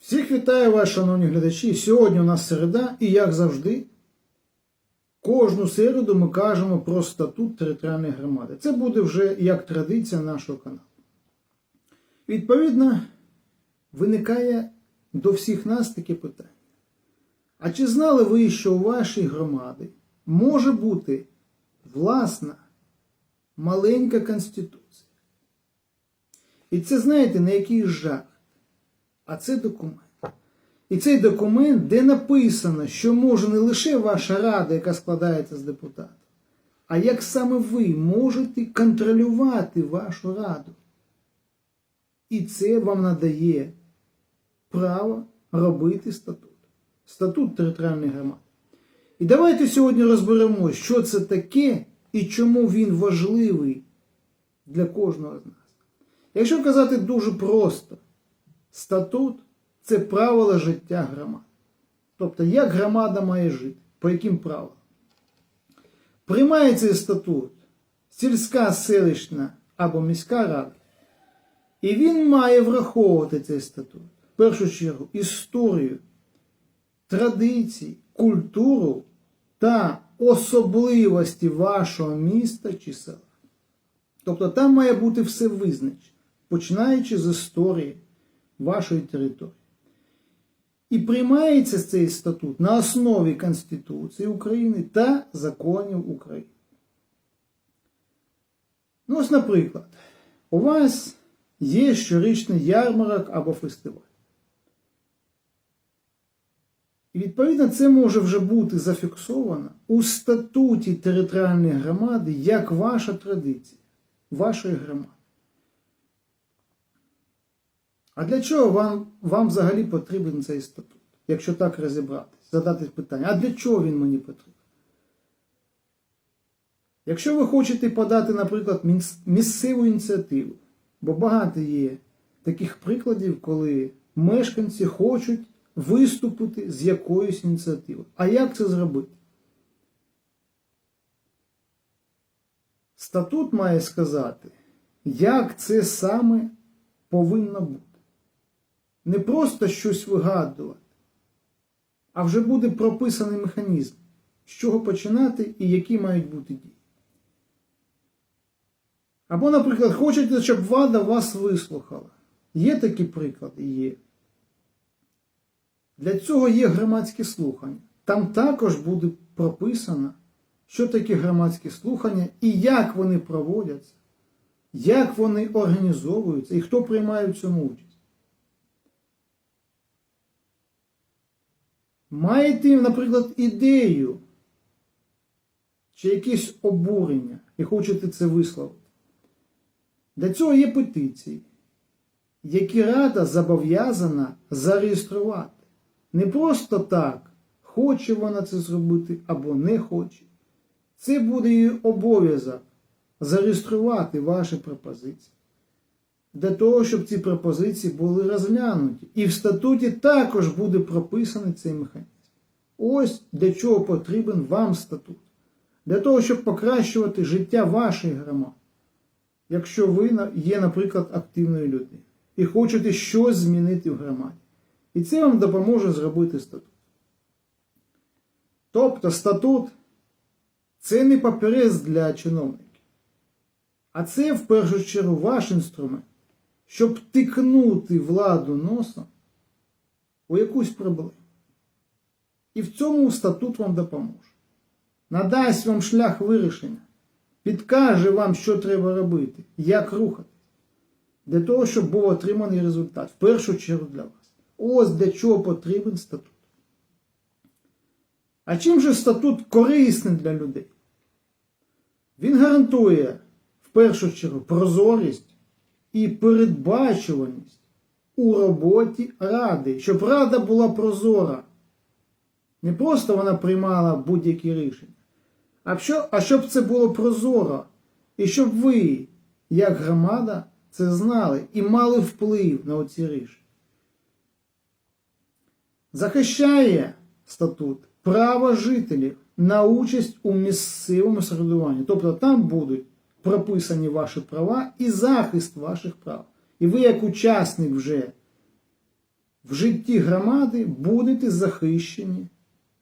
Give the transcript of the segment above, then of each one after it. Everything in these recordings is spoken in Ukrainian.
Всіх вітаю вас, шановні глядачі. Сьогодні у нас середа, і як завжди, кожну середу ми кажемо про статут територіальної громади. Це буде вже як традиція нашого каналу. Відповідно, виникає до всіх нас таке питання. А чи знали ви, що у вашій громаді може бути власна маленька конституція? І це знаєте, на який жах? А це документ. І цей документ, де написано, що може не лише ваша рада, яка складається з депутатів, а як саме ви можете контролювати вашу раду. І це вам надає право робити статут. Статут територіальної громади. І давайте сьогодні розберемо, що це таке і чому він важливий для кожного з нас. Якщо казати дуже просто, статут це правила життя громади. Тобто, як громада має жити, по яким правилам. Приймає цей статут сільська, селищна або міська рада, і він має враховувати цей статут. В першу чергу історію, традиції, культуру та особливості вашого міста чи села. Тобто там має бути все визначено, починаючи з історії вашої території. І приймається цей статут на основі Конституції України та законів України. Ну, ось, наприклад, у вас є щорічний ярмарок або фестиваль. І відповідно це може вже бути зафіксовано у статуті територіальної громади як ваша традиція, вашої громади. А для чого вам, вам взагалі потрібен цей статут? Якщо так розібратись, задати питання, а для чого він мені потрібен? Якщо ви хочете подати, наприклад, місцеву ініціативу, бо багато є таких прикладів, коли мешканці хочуть виступити з якоюсь ініціативою. А як це зробити? Статут має сказати, як це саме повинно бути. Не просто щось вигадувати, а вже буде прописаний механізм, з чого починати і які мають бути дії. Або, наприклад, хочете, щоб влада вас вислухала. Є такі приклади? Є. Для цього є громадські слухання. Там також буде прописано, що таке громадські слухання і як вони проводяться, як вони організовуються і хто приймає в цьому участь. Маєте, наприклад, ідею чи якесь обурення і хочете це висловити. Для цього є петиції, які Рада зобов'язана зареєструвати. Не просто так, хоче вона це зробити або не хоче. Це буде її обов'язок зареєструвати ваші пропозиції. Для того, щоб ці пропозиції були розглянуті. І в статуті також буде прописаний цей механізм. Ось для чого потрібен вам статут. Для того, щоб покращувати життя вашої громади. Якщо ви є, наприклад, активною людиною і хочете щось змінити в громаді. І це вам допоможе зробити статут. Тобто статут це не папірець для чиновників, а це в першу чергу ваш інструмент, щоб тикнути владу носом у якусь проблему. І в цьому статут вам допоможе. Надасть вам шлях вирішення, підкаже вам, що треба робити, як рухати, для того, щоб був отриманий результат, в першу чергу для вас. Ось для чого потрібен статут. А чим же статут корисний для людей? Він гарантує в першу чергу прозорість і передбачуваність у роботі ради, щоб рада була прозора. Не просто вона приймала будь-які рішення, а, що, а щоб це було прозоро, і щоб ви, як громада, це знали і мали вплив на оці рішення. Захищає статут право жителів на участь у місцевому середуванні. Тобто там будуть прописані ваші права і захист ваших прав. І ви, як учасник вже в житті громади будете захищені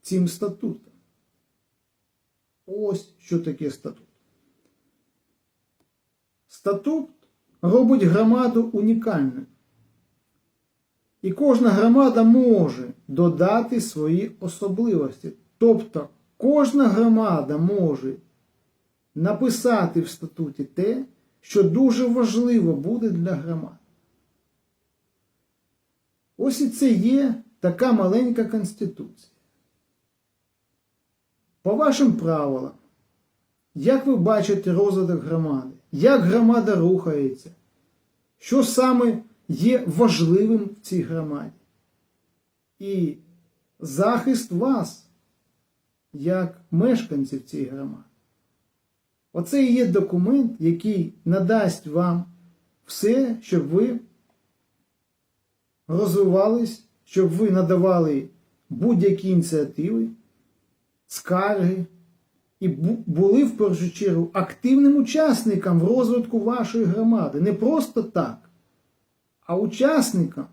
цим статутом. Ось що таке статут. Статут робить громаду унікальною. І кожна громада може додати свої особливості. Тобто кожна громада може написати в статуті те, що дуже важливо буде для громад. Ось і це є така маленька конституція. По вашим правилам, як ви бачите розвиток громади, як громада рухається, що саме є важливим в цій громаді. І захист вас, як мешканців цієї громади. Оце і є документ, який надасть вам все, щоб ви розвивались, щоб ви надавали будь-які ініціативи, скарги і були в першу чергу активним учасником в розвитку вашої громади. Не просто так, а учасником,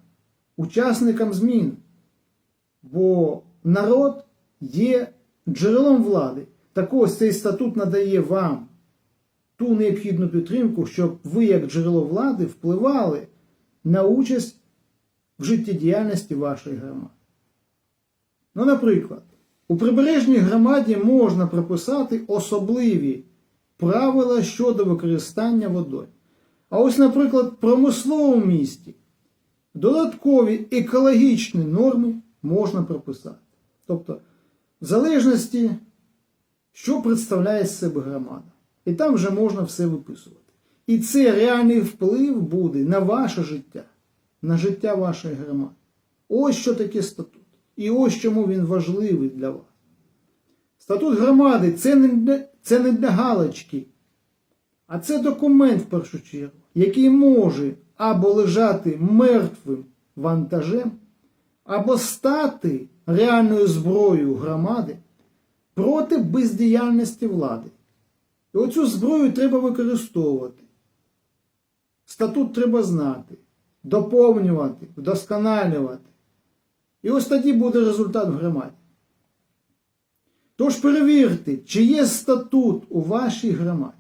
учасником змін. Бо народ є джерелом влади. Так ось цей статут надає вам ту необхідну підтримку, щоб ви, як джерело влади, впливали на участь в життєдіяльності вашої громади. Ну, наприклад, у прибережній громаді можна прописати особливі правила щодо використання водою. А ось, наприклад, в промисловому місті додаткові екологічні норми можна прописати. Тобто, в залежності, що представляє з себе громада. І там вже можна все виписувати. І це реальний вплив буде на ваше життя, на життя вашої громади. Ось що таке статут. І ось чому він важливий для вас. Статут громади це не для, це не для галочки, а це документ в першу чергу, який може або лежати мертвим вантажем, або стати реальною зброєю громади проти бездіяльності влади. І оцю зброю треба використовувати. Статут треба знати, доповнювати, вдосконалювати. І ось тоді буде результат в громаді. Тож перевірте, чи є статут у вашій громаді.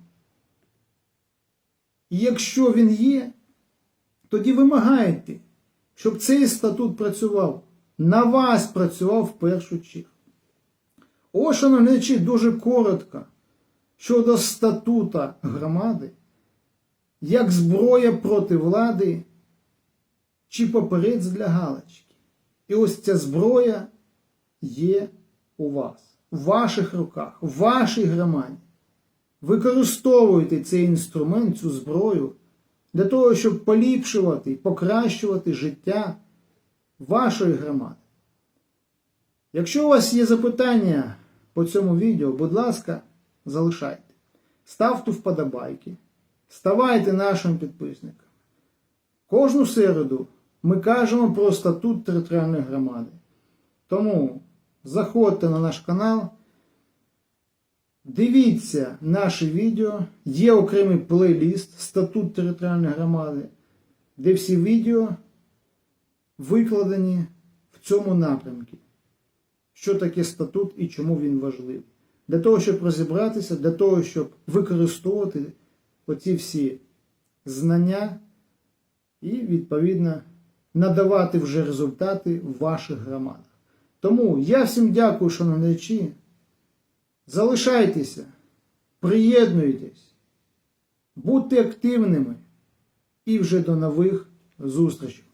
І якщо він є, тоді вимагайте, щоб цей статут працював, на вас працював в першу чергу. Ось, шановні дуже коротко щодо статута громади, як зброя проти влади чи поперець для галочки. І ось ця зброя є у вас, в ваших руках, в вашій громаді. Використовуйте цей інструмент, цю зброю для того, щоб поліпшувати, і покращувати життя вашої громади. Якщо у вас є запитання по цьому відео, будь ласка, залишайте. Ставте вподобайки, ставайте нашим підписником. Кожну середу ми кажемо про статут територіальної громади. Тому заходьте на наш канал, дивіться наші відео, є окремий плейліст Статут територіальної громади, де всі відео викладені в цьому напрямку. Що таке статут і чому він важливий. Для того, щоб розібратися, для того, щоб використовувати оці всі знання і, відповідно, надавати вже результати в ваших громадах. Тому я всім дякую, шановні глядачі. Залишайтеся, приєднуйтесь, будьте активними і вже до нових зустрічей.